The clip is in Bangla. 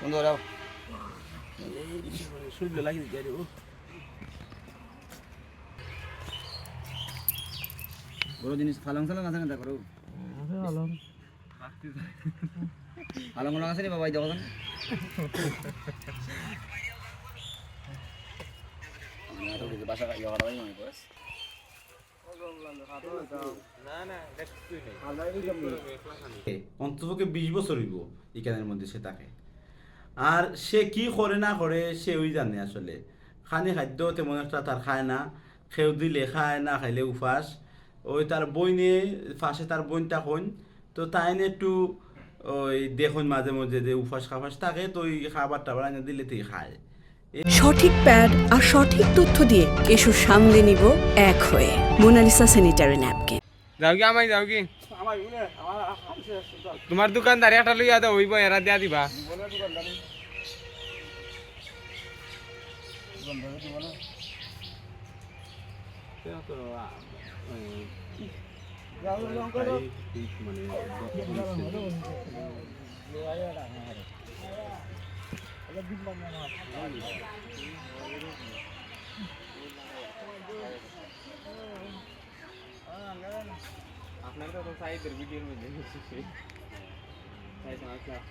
সুন্দর বড় জিনিস ফালং সালং আছে না তা করো ফালং ফালং আছে নি বাবা এই দেখো বাসা ইয়া করা মনে করছ অন্ততপক্ষে বিশ বছর হইব মধ্যে সে আর সে কি করে না করে, সে ওই জানে আসলে। খানি খাদ্য তেমন একটা তার খায় না, খেউ দিলে খায় না, খাইলে উপাস ওই তার বইনে, ফাঁসে তার বইনটা কইন তো তাই নিয়ে একটু ওই দেখুন মাঝে মাঝে যে উপাস খাফাস থাকে, তো ওই খাবার টাবার এনে দিলে তুই খায়। সঠিক প্যাড আর সঠিক তথ্য দিয়ে এসব সামলে নিব এক হয়ে মোনালিসা স্যানিটারি ন্যাপকিন। যাও কি আমায় যাও কি তোমার দোকানদারি একটা লইয়া দাও, হইব, এরা দিয়া দিবা। আপনার তো সাইদের ভিডিওর মধ্যে সাইদ আমার ক্লাস